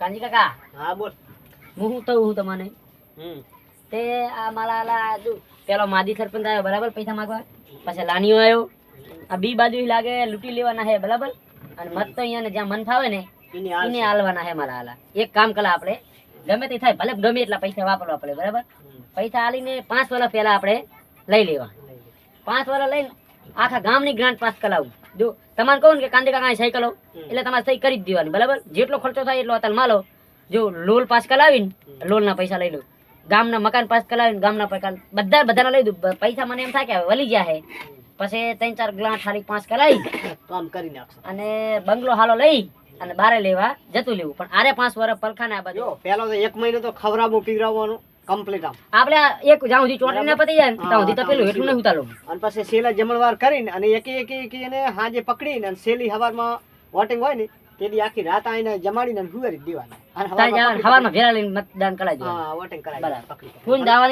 કાંજી કાકા હા બોલ. હું હું તો હું તમને? હમ. તે આ મારા આલા જો પેલો માદી સરપંચ આવ્યો બરાબર પૈસા માંગવા? પછી લાનીઓ આવ્યો. આ બી બાજુ લાગે લૂંટી લેવાના હે બરાબર? અને મત તો અહીંયા જ્યાં મન ફાવે ને એને હાલવાના હે મારા હાલા એક કામ કલા આપણે. ગમે તે થાય ભલે ગમે એટલા પૈસા વાપરવા પડે બરાબર? પૈસા હાલીને પાંચ વર્ષ પહેલા આપણે લઈ લેવા. પાંચ વર્ષ લઈને આખા ગામની ગ્રાન્ટ પાસ કરાવું. જો તમારે કહું ને કે કાંદે કાકા સહી કરો એટલે તમારે સહી કરી જ દેવાની બરાબર? જેટલો ખર્ચો થાય એટલો અત્યારે માલો જો લોલ પાસ કરાવીને લોલના પૈસા લઈ લો. ગામના મકાન પાસ કરાવીને ગામના પૈસા બધા બધાના લઈ દઉં. પૈસા મને એમ થાય કે વળી વલી ગયા હે. પછી ત્રણ ચાર ગ્લાસ થાળી પાંચ કરાવી કામ કરી નાખશો. અને બંગલો હાલો લઈ અને બારે લેવા જતું લેવું પણ આરે પાંચ વર્ષ પલખાને આ બાજુ. પેલો તો એક મહિનો તો ખવડાવવું પીવડાવવાનું. કમ્પ્લીટ આમ. આપણે એક જ્યાં સુધી ચોટલી ના પતી જાય ને ત્યાં સુધી તપેલું એટલું નહીં ઉતારો અને પછી સેલા જમણવાર કરીને અને એક એક એક એને હાજે પકડીને અને સેલી હવારમાં વોટિંગ હોય ને તેની આખી રાત આઈને જમાડીને અને હુવારી દેવાના. અને તારે હવારમાં જવાનું, સવારમાં ભેળા લઈને મતદાન કરાવી દેવાનું. હા વોટિંગ કરાવી બરાબર. પકડી પકડી. ફૂન દાવા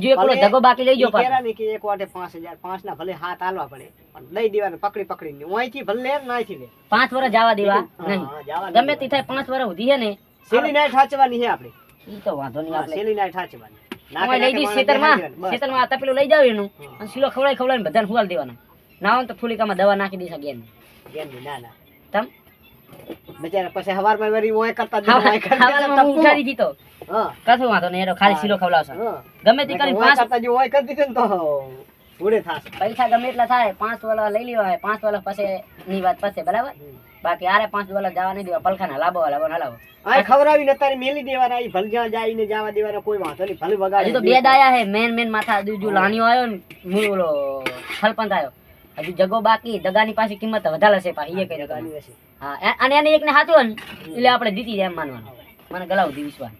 હજુ એક ઓલો ધગો બાકી લઈ ઈ પાછો. કહેરા ને કે એક વાટે પાંચ હજાર પાંચ ના ભલે હાથ હાલવા પડે પણ દઈ દેવાના પકડી પકડીને. અહીંથી ભલે લે ને લે પાંચ વર્ષ જવા દેવા. નહીં જવા ગમે તે થાય પાંચ વર્ષ સુધી છે ને. સેલી હાચવાની છે આપણે. ઈ તો વાંધો નહીં આપણે. સેલી નાઈટ હાચવાની અમારે લઈ દઈશ ખેતરમાં. ખેતરમાં આ તપેલું લઈ જાવ એનું. અને શીલો ખવડાવી ખવડાવીને બધાને હુવાલ દેવાના. ના હોય તો ફૂલિકામાં દવા નાખી દઈશ again. ના ના. તમ? બચારા પછી ઓય કરતા જ ઓય કરતા. ઉઠાડી દીધો. હા. કશું વાંધો નહીં એનો ખાલી શીલો ખવડાવશે. ગમે તે કરીને પાંચ કરતા જો ઓય કરી દીધો ને તો. ઉડે થશે. પૈસા ગમે એટલા થાય પાંચ વાળા લઈ લેવા હોય પાંચ વાળા પછી ની વાત પછી બરાબર? બાકી આરે પાંચ વાળા જવા નહીં દેવા પલખાના લાભો લાભો ના લાભો આ ખવડાવીને અત્યારે મેલી દેવાના ઈ ભલ જ્યાં જાય ને જવા દેવાના કોઈ વાંધો નહીં ભલે વગાડે. તો બે દાયા હે મેન મેન માથા દુજુ લાણીઓ આવ્યો ને હું ઓલો ખલપંત આવ્યો હજુ જગો બાકી દગાની પાસે કિંમત વધારે છે પાછી એ કઈ ગાડી હશે. હા અને એને એકને હાચો ને એટલે આપણે દીધી જાય એમ માનવાનું. મને ગલાવ દી વિશ્વાસ.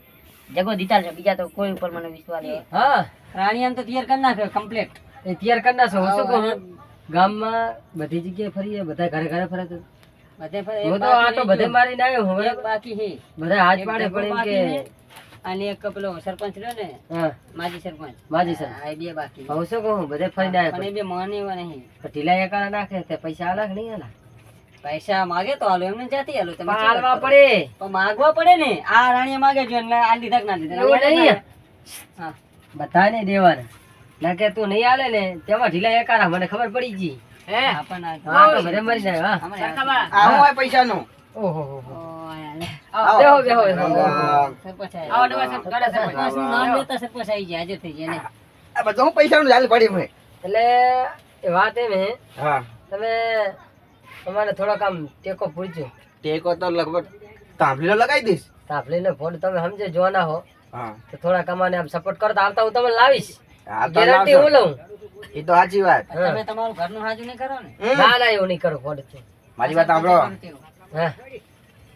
જગો દીતા છે બીજા તો કોઈ ઉપર મને વિશ્વાસ નહીં. હા રાણી રાણીયાને તો તૈયાર કરી નાખ્યો કમ્પ્લીટ એ તૈયાર કરી નાખો શું કહું? ગામમાં બધી જગ્યાએ ફરીએ બધા ઘરે ઘરે ફરે તો બધે ફરે હું તો આ તો બધે ગયો. મારીને આવ્યો હું એક બાકી છે બધા હાથ પાડે પણ કે અને એક પેલો સરપંચ રહ્યો ને માજી સરપંચ. માજી સર. આ બે બાકી હું. શું કહું? બધે ફરીને પણ એ બે માને એવા નહીં. પણ ઢીલા એકાળા નાખે તે પૈસા આલા નહીં આલા? પૈસા માગે તો આલો એમને જાતી આલો. તમે પણ આલવા પડે. તો માગવા પડે ને. આ રાણીએ માગે જો એટલે આ લીધા ના લીધા બધાને દેવાના. ના કે તું નહીં આલે ને તેમાં ઢીલા એકારા મને ખબર પડી ગઈ. હા, હા તો બધે મરી જાય હા. હમણાં આ- ઓહો હો હો. બેહો બેહો. સરપંચ આવ્યા. સરપંચનું નામ લેતા સરપંચ આવી ગયા આજે થઈ જાય ને. એટલે એ વાત એમ હે. તમે તમારે થોડોક આમ ટેકો પૂરજો ટેકો તો લગભગ તાંભલીનો લગાવી દઈશ. તાંભલીનો ફોન તમે સમજે જોવાના હો. હા. તો થોડા કમાને આમ સપોર્ટ કરતા આવતા હું તમને લાવીશ. આ તો ગેરંટી હું લઉં એ તો સાચી વાત. તમે તમારું ઘરનું હાજુ નહીં કરો ને. ના ના એવું નહીં કરું ફોન મારી વાત સાંભળો. હા.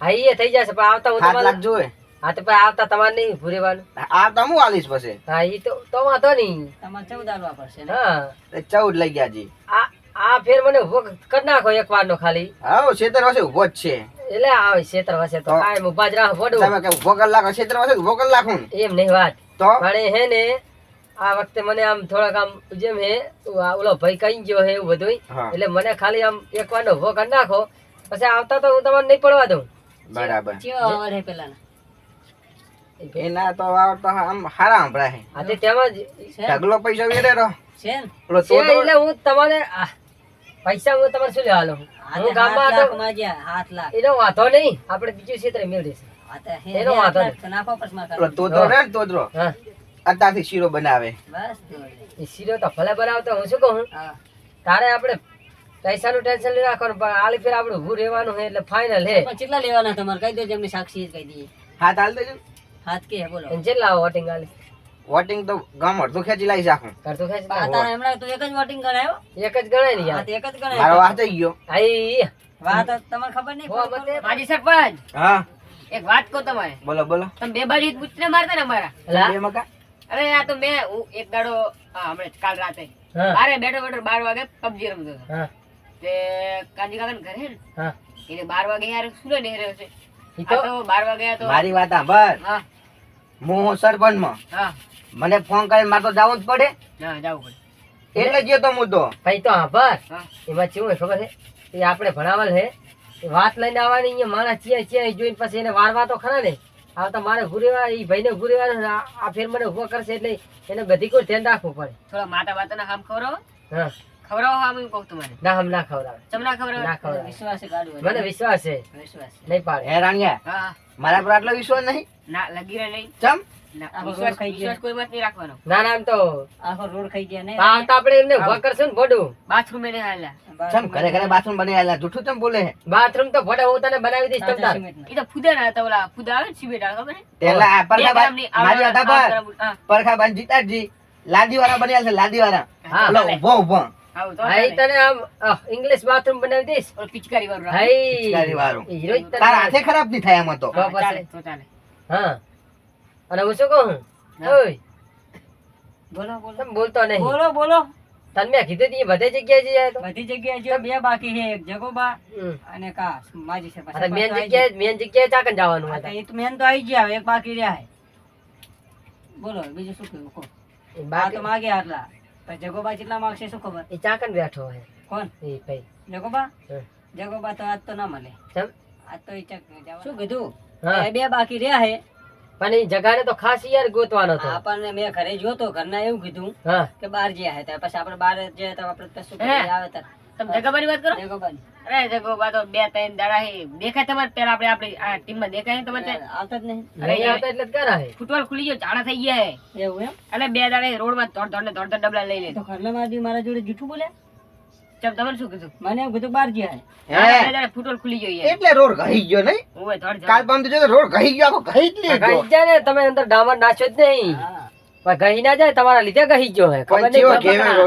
હા થઈ જશે પણ આવતા હું તમારે લાખ જોવે હા તો પછી આવતા તમારે નહીં ભૂરેવાનું. આ તો હું આલીશ પછી. હા ઈ તો તો વાંધો નહીં. તમારે ચૌદ આલવા પડશે હા. ચૌદ લઈ ગયા જી. આ આ ફેર મને ઊભો કરી નાખો એક વાર નો ખાલી. હા છેતર વર્ષે ઊભો જ છે. એટલે આવે છેતર વસે તો રાખો પડું તમે કે ઊભો કરી લાખો છેતર વર્ષે ઊભો કરી લાખું એમ નહીં વાત. તો? પણ હે ને આ વખતે મને આમ થોડાક આમ જેમ હે ઓલો ભાઈ કઈ ગયો હે એવું બધું એટલે મને ખાલી આમ એક વાર નો ઊભો કરી નાખો. પછી આવતા તો હું તમારે નહીં પડવા દઉં. બરાબર? એના તો આવતા આમ હારા સંભળાય. આથી તેમાં ઢગલો પૈસા વેરે રહો. છે? પેલો તો એટલે હું તમારે પૈસા હું તમારે શું લેવા લઉં હું ગામમાં હતો હાથ લાખ. એનો વાંધો નહીં. આપણે બીજું ક્ષેત્રે મેળ દઈશું આ તો હે- એનો વાંધો નહીં. તો તો રે પછમાં અત્યારથી શીરો બનાવે. બસ એ શીરો તો ભલે બનાવતો હું શું કહું? તારે આપણે પૈસાનું ટેન્શન લઈ રાખવાનું પણ આલી ફેર આપણે ઉભું રહેવાનું છે એટલે ફાઇનલ હે. પણ કેટલા લેવાના તમારે? કહી દેજો એમને સાક્ષી કહી દઈએ. હાથ હાલ દેજો. હાથ કે બોલો. કેટલા વોટિંગ આલી વોટિંગ તો ગામ અડધું ખેંચી લાવી આખું કરતો ખેંચી આ તારા હમણાં તો એક જ વોટિંગ ગણાયો? એક જ ગણાય ને યાર. તો એક જ મારો ગણાયો વાત થઈ ગયો. આઈ. વાત તમારે ખબર નહીં હો, મતે માજી સરપંચ. હા. એક વાત કહો તમારે. બોલો બોલો. તમે બે બાજુ પૂછને મારતા ને અમારા. બે મકા. અરે આ તો મેં હું એક દાડો હમણાં કાલ રાતે. હા. બારે બેઠો બેઠો બાર વાગે પબજી રમતો હતો. હા. તે કાંજી કાકા ઘરે ને હા. એને બાર વાગે યાર શું ને રહ્યો છે? ઈ તો બાર વાગે તો મારી વાત સાંભળ. હા. હું સરપંચમાં હા. મને ફોન કરી મારે તો જવું જ પડે. હા જવું પડે. એટલે જ તો હું તો ભાઈ તો આભાર હા. એમાં કેવું હોય ખબર છે? એ આપણે ભણાવેલ છે. એ વાત લઈને આવવાની અહીંયા માણસ ચિયા ચિયા જોઈને પછી એને વારવા તો ખરા ને. આ તો મારે હુરેવા ઈ ભાઈને ને આ આ ફેર મને ઊભો કરશે એટલે એને બધી કોઈ ધ્યાન રાખવું પડે. થોડા માતા વાતાના હામ ખવડાવો? હા. ખવડાવો હામ એમ કહું તમારે ના હમ ના ખવડાવે. ચમ ના ખવડાવે? ના ખવડાવે. વિશ્વાસ ગાડું મને વિશ્વાસ છે. વિશ્વાસ નહીં પાડે. હે રાણિયા હા. મારા પર આટલો વિશ્વાસ નહીં? ના લગી રહે નહીં. ચમ? ના, આખો વિશ્વાસ રોડ ખાઈ વિશ્વાસ કોઈ મત નહીં રાખવાનો. ના ના તો આખો રોડ ખાઈ ગયા ને. આ તો આપણે એમને ઊભા કરશું ને ભોડું. બાથરૂમ એને હાલ્યા ચમ ઘરે ઘરે બાથરૂમ બની આલા જૂઠું ચમ બોલે બાથરૂમ તો ભોડા હું તને બનાવી દઈશ તમતાર એ તો ફુદા ના હતા ઓલા ફુદા આવે સિમેન્ટ વાળા, ખબર હે? પેલા આ પરખા ગ્રામની મારી આવડા- પર પરખા બાન જીતાજી લાદી વાળા બન્યા છે લાદી વાળા હા. ઓલો ઊભો ઊભો. આવું તો હા ઈ ચાલે. તને આમ ઇંગ્લિશ બાથરૂમ બનાવી દઈશ? પિચકારી વાળું હાઈ પિચકારી વાળું. ઈ હીરો જ તને તારા હાથે ખરાબ નહીં થાય એમાં તો. ચાલે, ચાલે. હા. અને હું શું કહું? ઓય. બોલો બોલો. તમે બોલતો નહીં. બોલો બોલો. તને મેં કીધું તી બધે જગ્યાએ જઈ તો. બધી જગ્યાએ જો બે બાકી છે. એક જગોબા અને કા માજી છે. પાછા મેન જગ્યાએ મેન જગ્યાએ ચાકન જવાનું હતા. એ તો મેન તો આવી ગયા. એક બાકી રહ્યા છે. બોલો બીજું શું કહ્યું? કો બાકી તો માગે આટલા. પણ જગોબા કેટલા માગશે શું ખબર? એ ચાકન બેઠો હે કોણ? એ ભાઈ. જગોબા? જગોબા તો આજ તો ના મળે. આજ તો એ ચક શું કીધું? બે બાકી રહ્યા છે. પણ એ જગાને તો ખાસ યાર ગોતવાનો હતો. આપણને મેં ઘરે જોયો તો ઘરના એવું કીધું કે બહાર જ્યાં હતા પછી આપણે બહાર જ્યાં હતા આપણે કશું આવે તમે જગોબાની વાત કરો? જગોબાની અરે જગોબા તો બે ત્રણ દાડા હે. દેખાય તમારે પેલા આપણે આપણી આ ટીમમાં દેખાય ને તમારે આવતા જ નહીં. નહીં આવતા એટલે જ કરા હે ફૂટબોલ ખુલી ગયો ઝાડા થઈ ગયા હે. એવું એમ? એટલે બે દાડે રોડમાં દોડ દોડ ને દોડ દોડ ડબલા લઈ લે. તો ઘરના મારી મારા જોડે જૂઠું બોલ્યા? ચમ તમને શું કીધું? મને એમ કીધું બહાર ગયા હે ફૂટોલ ખુલી ગયો એટલે રોડ ઘહી ગયો નહીં? ઓય ધોડ કાલ પામ તો જો રોડ ઘહી ગયો આખો ઘહી જ લીધો. ઘહી જાય ને તમે અંદર ડામર નાખ્યો જ નહીં. પણ ઘહી ના જાય તમારા લીધે ઘહી ગયો હે. ખબર નહીં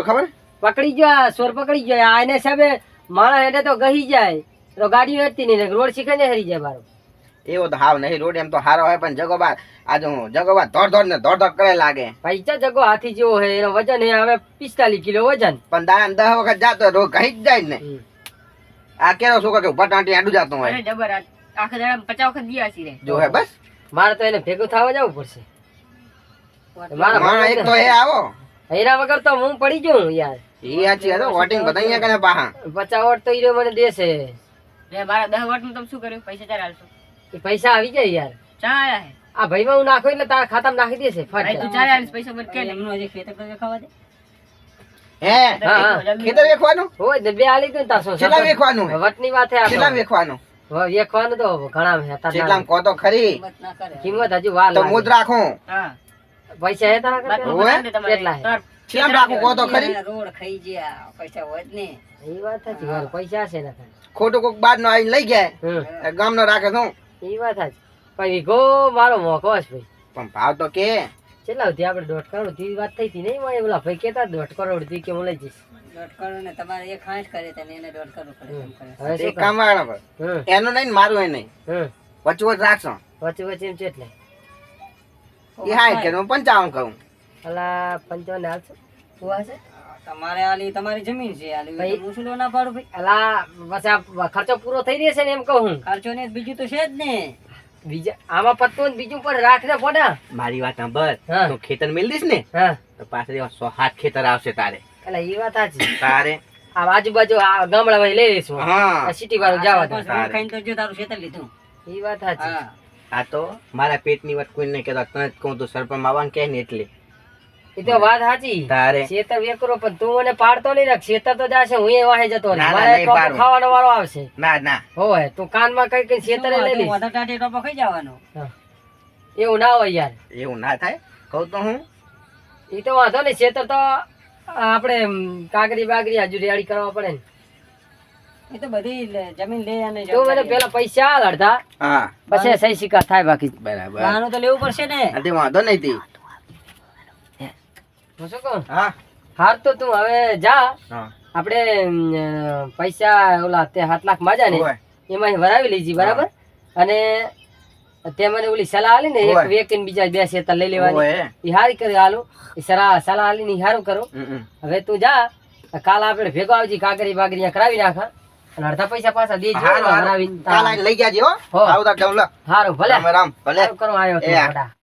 ખબર પકડી. ગયો આ સોર પકડી ગયો. આ એને સાહેબ માણસ એને તો ગઈ જાય. તો ગાડી હેરતી નહીં રોડ શીખે ને હરી જાય બારો એવો તો હાવ નહીં રોડ એમ તો હારો હોય પણ જગોબા આજે હું જગોબા ધોર ધોર ને ધોર ધોર કરે લાગે. પૈસા જગો હાથી જેવો હે એનો વજન હે હવે પિસ્તાલીસ કિલો વજન. પણ દાડા દસ વખત જાતો રોડ ઘહી જ જાય ને. આ કેરો શું કે ઊભા ટાંટી આડું જાતું હોય? જબર આખા દાડા પચાસ વખત ગયા છીએ જો હે બસ. મારે તો એને ભેગું થવા જવું પડશે. મારા એક તો એ આવો. હૈરા વગર તો હું પડી જઉં યાર. એ આચી હતો વોટિંગ બધા અહીંયા કને પાહા. પચાસ વોટ તો ઈરો મને દેશે. લે મારા દસનું તમે શું કર્યું? પૈસા ચાર હાલશો એ પૈસા આવી જાય યાર. ચા આયા હે. આ ભાઈમાં હું નાખો એટલે તારા ખાતામાં નાખી દેશે ભાઈ તું ફટ ચારે પૈસા મને કે એમનું હજી ખેતર તો દેખાવા દે. હે? હા, હા. ખેતર વેખવાનું? હોય ને બે આલી ને કેટલા વેખવાનું વટની વાત હે કેટલા વેખવાનું? વેખવાનું તો ઘણા હે તાર કેટલામ કહો તો ખરી. હિંમત ના કરે. કિંમત હજુ વાર તો મુદ રાખું. હા. પૈસા હે તારા. કેટલા હે? તાર રાખું કહો તો ખરી. રોડ ખાઈ ગયા પૈસા હોય ને. એ વાત સાચી પૈસા છે ને ખોટું કોક બાર નો આવીને લઈ ગયા. ગામ નો રાખે શું? એ વાત સાચી. પણ વીઘો મારો મોકો છે ભાઈ. પણ ભાવ તો કે. કેટલા સુધી આપણે દોઢ કરોડ સુધી વાત થઈ હતી નહીં મને ઓલા ભાઈ કેતા દોઢ કરોડ સુધી કે હું લઈ જઈશ. દોઢ કરોડ ને તમારે એક હાંસ કરે તને એને દોઢ કરોડ કરે. હવે શું કામ પર. એનું નહીં મારું એ નહીં. વચ્ચે વચ્ચે રાખશો. વચ્ચે વચ્ચે એમ છે એટલે. એ હા કે હું પંચાવન કહું. અલા પંચાવન હાલશે. શું હાલશે? તમારે આલી તમારી જમીન છે આલી હું શું ના પાડું ભાઈ. અલા પછી ખર્ચો પૂરો થઈ રહેશે ને એમ કહું ખર્ચો ને બીજું તો છે જ ને. બીજા આમાં પત્તું બીજું પણ રાખને પડે મારી વાત સાંભળ. તું ખેતર મેળ દઈશ ને તો પાછળ સો હાથ ખેતર આવશે તારે. એટલે એ વાત સાચી. તારે. આ આજુબાજુ આ ગામડા લઈ લઈશું. હા. સિટી વાળું જવા દો. ખાઈને તો જો તારું ખેતર લીધું. એ વાત સાચી. હા. આ તો મારા પેટની વાત કોઈ નહીં કહેતો તને જ કહું તું સરપંચ આવવાનું કે ને એટલે. એ તો વાત સાચી. તારે. ખેતર વેકરો પણ તું મને પાડતો નહીં રાખ. ખેતર તો જાશે હું એ વાહે જતો રહી. મારે. ખાવાનો વાળો આવશે. ના ના. હોય તું કાનમાં કઈ કઈ ખેતરે લઈ લઈશ. વધારે ટાટી ટોપો ખાઈ જવાનો? એવું ના હોય યાર. એવું ના થાય. કહું તો હું. એ તો વાંધો નહીં ખેતર તો આપણે કાગરી બાગરી હજુ રેડી કરવા પડે ને. એ તો બધી જમીન લે અને તું મને પેલા પૈસા અડધા. હા. પછી સહી સિક્કા થાય બાકી. બરાબર. આનું તો લેવું પડશે ને. આ વાંધો નહીં હું. હાર તો તું હવે જા. આપણે પૈસા ઓલા તે સાત લાખ માજા ને એમાં વરાવી લેજી બરાબર? અને તે મને ઓલી સલાહ આલી ને એક. વ્યક્તિને બીજા બે શેતર લઈ લેવાની. એ હારી કરી હાલું. સલાહ સલાહ આલી ને હારું કરું. હવે તું જા. કાલ આપણે ભેગો આવજી કાગરી બાગરી કરાવી નાખા. અને અડધા પૈસા પાછા દેજો આઈને લઈ જાજે હો. આવતા હારું ભલે. રામ ભલે. કરો આવ્યો.